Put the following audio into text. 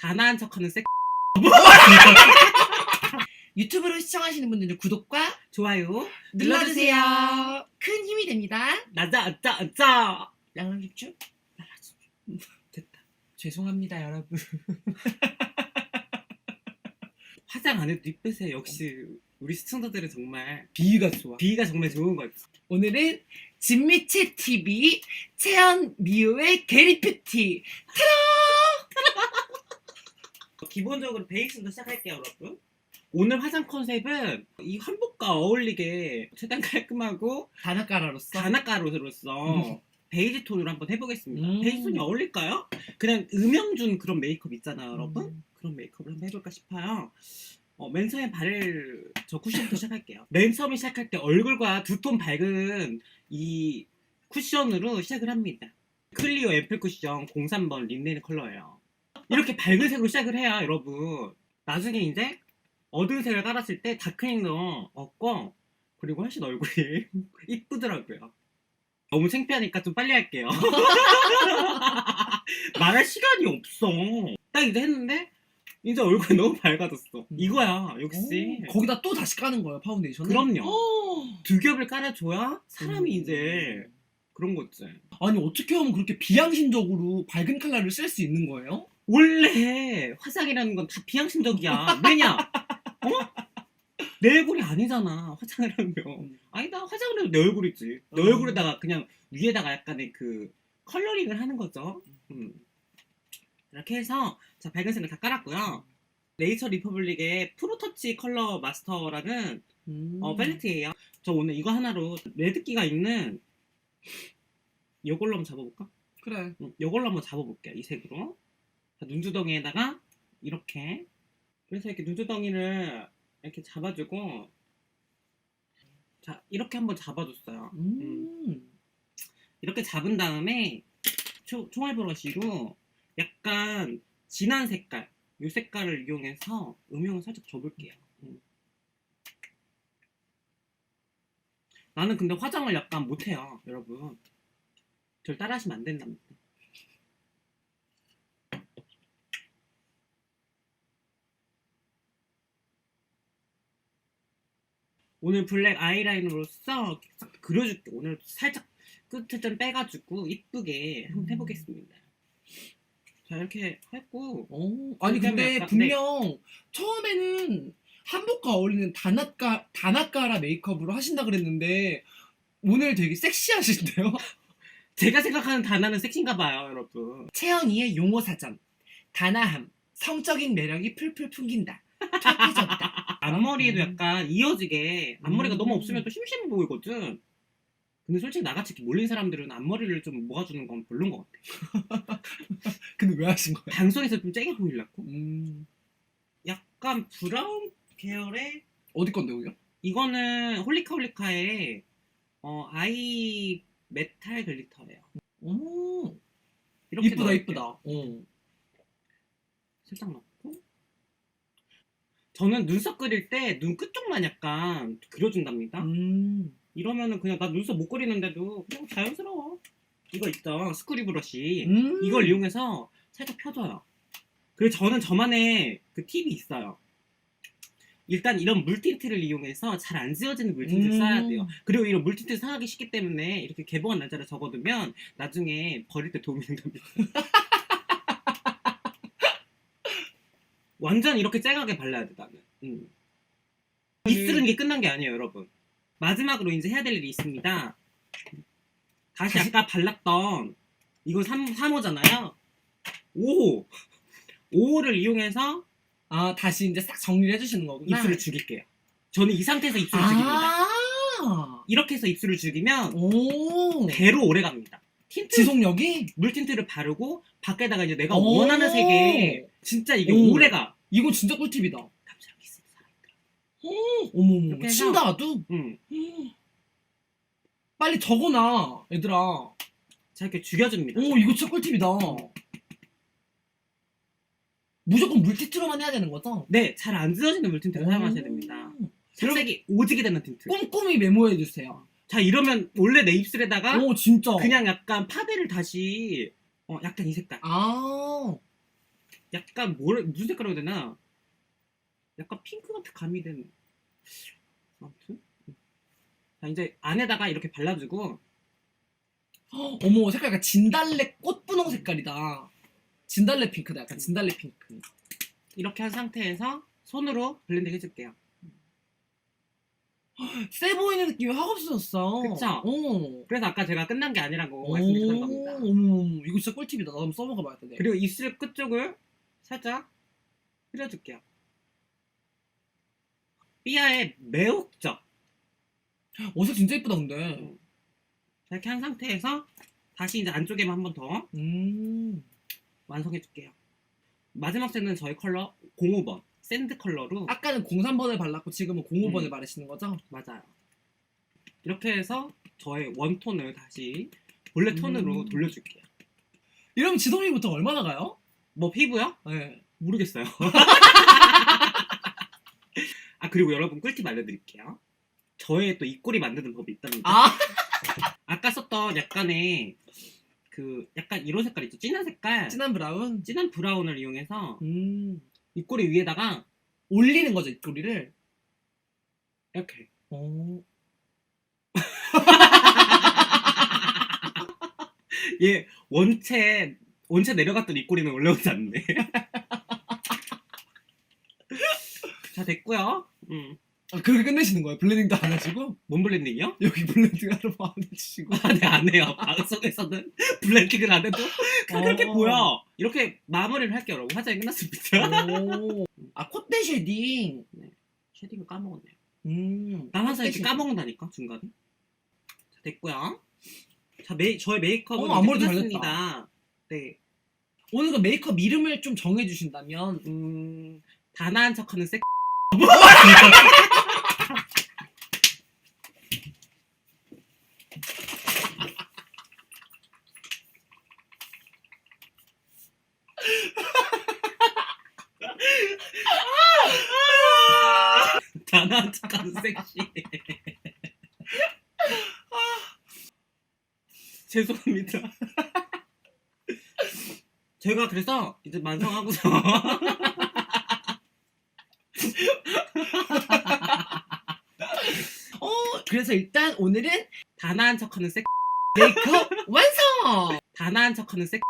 단아한 척하는 색 유튜브로 시청하시는 분들은 구독과 좋아요 눌러주세요. 큰 힘이 됩니다. 나자 아짜 아짜 양념죽주 됐다 죄송합니다 여러분. 화장 안 해도 이쁘세요 역시 우리 시청자들은 정말 비위가 좋아. 비위가 정말 좋은 거 같아 오늘은 진미채 TV 채연 미우의 게리 뷰티. 기본적으로 베이스부터 시작할게요 여러분 오늘 화장 컨셉은 이 한복과 어울리게 최대한 깔끔하고 단아가라로서 단아가루로서 베이지 톤으로 한번 해보겠습니다 음. 베이지 톤이 어울릴까요? 그냥 음영 준 그런 메이크업 있잖아요 여러분 음. 그런 메이크업을 한번 해볼까 싶어요. 어, 맨 처음에 바를 저 쿠션부터 시작할게요. 맨 처음에 시작할 때 얼굴과 두 톤 밝은 이 쿠션으로 시작을 합니다. 클리오 앰플 쿠션 03번 린넨 컬러예요. 이렇게 밝은 색으로 시작을 해요, 여러분. 나중에 이제 어두운 색을 깔았을 때 다크닝도 없고 그리고 훨씬 얼굴이 이쁘더라고요. 너무 창피하니까 좀 빨리 할게요. 말할 시간이 없어. 딱 이제 했는데 이제 얼굴이 너무 밝아졌어. 이거야 역시. 오, 거기다 또 다시 까는 거예요 파운데이션을? 그럼요. 오. 두 겹을 깔아줘야 사람이 음. 이제 그런 거지. 아니 어떻게 하면 그렇게 비양심적으로 밝은 컬러를 쓸 수 있는 거예요? 원래 화장이라는 건 다 비양심적이야. 왜냐? 어? 내 얼굴이 아니잖아. 화장을 하면. 아니다. 화장을 해도 내 얼굴이지. 내 음. 얼굴에다가 그냥 위에다가 약간의 그 컬러링을 하는 거죠. 음. 이렇게 해서 자 밝은색을 다 깔았고요. 네이처 리퍼블릭의 프로터치 컬러 마스터라는 음. 어, 팔레트예요. 저 오늘 이거 하나로 레드기가 있는 이걸로 한번 잡아볼까? 그래. 음, 이걸로 한번 잡아볼게요. 이 색으로. 자, 눈두덩이에다가 이렇게 그래서 이렇게 눈두덩이를 이렇게 잡아주고 자 이렇게 한번 잡아줬어요. 음. 이렇게 잡은 다음에 초, 총알 브러쉬로 약간 진한 색깔 이 색깔을 이용해서 음영을 살짝 줘볼게요. 음. 나는 근데 화장을 약간 못해요, 여러분. 절 따라하시면 안 된답니다. 오늘 블랙 아이라이너로서 싹 그려줄게. 오늘 살짝 끝을 좀 빼가지고 이쁘게 한번 음. 해보겠습니다. 자 이렇게 했고 오, 아니 근데 약간- 분명 처음에는 한복과 어울리는 단아까 단아까라 메이크업으로 하신다 그랬는데 오늘 되게 섹시하신데요? 제가 생각하는 단어는 섹시인가 봐요, 여러분. 채연이의 용어 사전 단아함 성적인 매력이 풀풀 풍긴다. 착해졌다. 앞머리에도 음. 약간 이어지게 앞머리가 음. 너무 없으면 또 심심해 보이거든. 근데 솔직히 나같이 이렇게 몰린 사람들은 앞머리를 좀 모아주는 건 별론 것 같아. 근데 왜 하신 거예요? 방송에서 좀 쨍해 보이려고. 음, 약간 브라운 계열의 어디 건데 여기요? 이거는 홀리카 홀리카의 어, 아이 메탈 글리터예요. 오, 이렇게 이쁘다 넣을게요. 이쁘다. 어. 살짝 넣고 저는 눈썹 그릴 때 눈 끝쪽만 약간 그려준답니다. 음. 이러면은 그냥 나 눈썹 못 그리는데도 그냥 자연스러워. 이거 있죠 스크류 브러쉬. 음. 이걸 이용해서 살짝 펴줘요. 그리고 저는 저만의 그 팁이 있어요. 일단 이런 물틴트를 이용해서 잘 안 지워지는 물틴트를 음. 써야 돼요. 그리고 이런 물틴트 상하기 쉽기 때문에 이렇게 개봉한 날짜를 적어두면 나중에 버릴 때 도움이 된답니다. 완전 이렇게 쨍하게 발라야 돼 나는. 음. 입술은 게 끝난 게 아니에요 여러분. 마지막으로 이제 해야 될 일이 있습니다. 다시? 아까 발랐던 이거 3, 3호잖아요. 5호. 5호를 이용해서 아 다시 이제 싹 정리를 해주시는 거구나. 입술을 죽일게요. 저는 이 상태에서 입술을 죽입니다. 아. 이렇게 해서 입술을 죽이면 오. 배로 오래 갑니다. 틴트 지속력이 물 틴트를 바르고 밖에다가 이제 내가 오. 원하는 색에 진짜 이게 오. 오래가 이거 진짜 꿀팁이다. 남자랑 있을 사람들. 어머머 이렇게 해서- 친다 도 응. 빨리 적어놔 얘들아. 오 자 이렇게 죽여줍니다. 이거 진짜 꿀팁이다. 무조건 물티트로만 해야 되는 거죠? 네, 잘안 지워지는 물틴트를 사용하셔야 됩니다. 색색이 오지게 되는 틴트. 꼼꼼히 메모해 주세요. 자 이러면 원래 내 입술에다가 오 진짜. 그냥 약간 파데를 다시 어 약간 이 색깔 아 약간 뭘 무슨 색깔로 해야 되나? 약간 핑크 같은 가미된 아무튼 자 이제 안에다가 이렇게 발라주고 어머 색깔 약간 진달래 꽃분홍 색깔이다. 진달래 핑크다 약간 진달래 핑크. 이렇게 한 상태에서 손으로 블렌드 해줄게요. 세 보이는 느낌이 확 없어졌어. 그쵸? 어. 그래서 아까 제가 끝난 게 아니라고 오, 말씀드렸던 겁니다. 어머, 어머, 이거 진짜 꿀팁이다. 나도 한번 써먹어 봐야 돼. 그리고 입술 끝쪽을 살짝 흐려줄게요. 삐아의 매혹적 어색 진짜 예쁘다 근데. 이렇게 한 상태에서 다시 이제 안쪽에만 한 번 더 음. 완성해줄게요. 마지막 색은 저희 컬러 05번 샌드 컬러로 아까는 03번을 발랐고 지금은 05번을 음. 바르시는 거죠? 맞아요. 이렇게 해서 저의 원톤을 다시 본래 톤으로 음. 돌려줄게요. 이러면 지동이부터 얼마나 가요? 뭐 피부요? 네. 모르겠어요. 아 그리고 여러분 꿀팁 알려드릴게요. 저의 또 입꼬리 만드는 법이 있답니다. 아, 아까 썼던 약간의 그 약간 이런 색깔 있죠? 진한 색깔, 진한 브라운. 진한 브라운을 이용해서 음. 입꼬리 위에다가 올리는 거죠 입꼬리를. 이렇게 어. 얘 원체 원체 내려갔던 입꼬리는 올라오지 않네. 자 됐고요. 음. 아, 그렇게 끝내시는 거예요? 블렌딩도 안 하시고 뭔 블렌딩이요? 여기 블렌딩 하러 안 해주시고. 아, 네, 안 해요. 방송에서는 블렌딩을 안 해도 다 그렇게 어. 보여. 이렇게 마무리를 할게요, 여러분. 화장이 끝났습니다. 오. 아 콧대 쉐딩. 쉐딩을 까먹었네요. 음. 난 항상 이렇게. 까먹는다니까, 중간에. 자, 됐고요. 자, 메이, 저의 메이크업은 어, 이제 앞머리도 끝났습니다. 네. 오늘 그 메이크업 이름을 좀 정해주신다면 음, 단아한 척하는 색. 단아한 척하는 섹시. 죄송합니다. 제가 그래서 이제 만성하고서 어 그래서 일단 오늘은 단아한 척하는 섹. 메이크업 완성. 단아한 척하는 섹.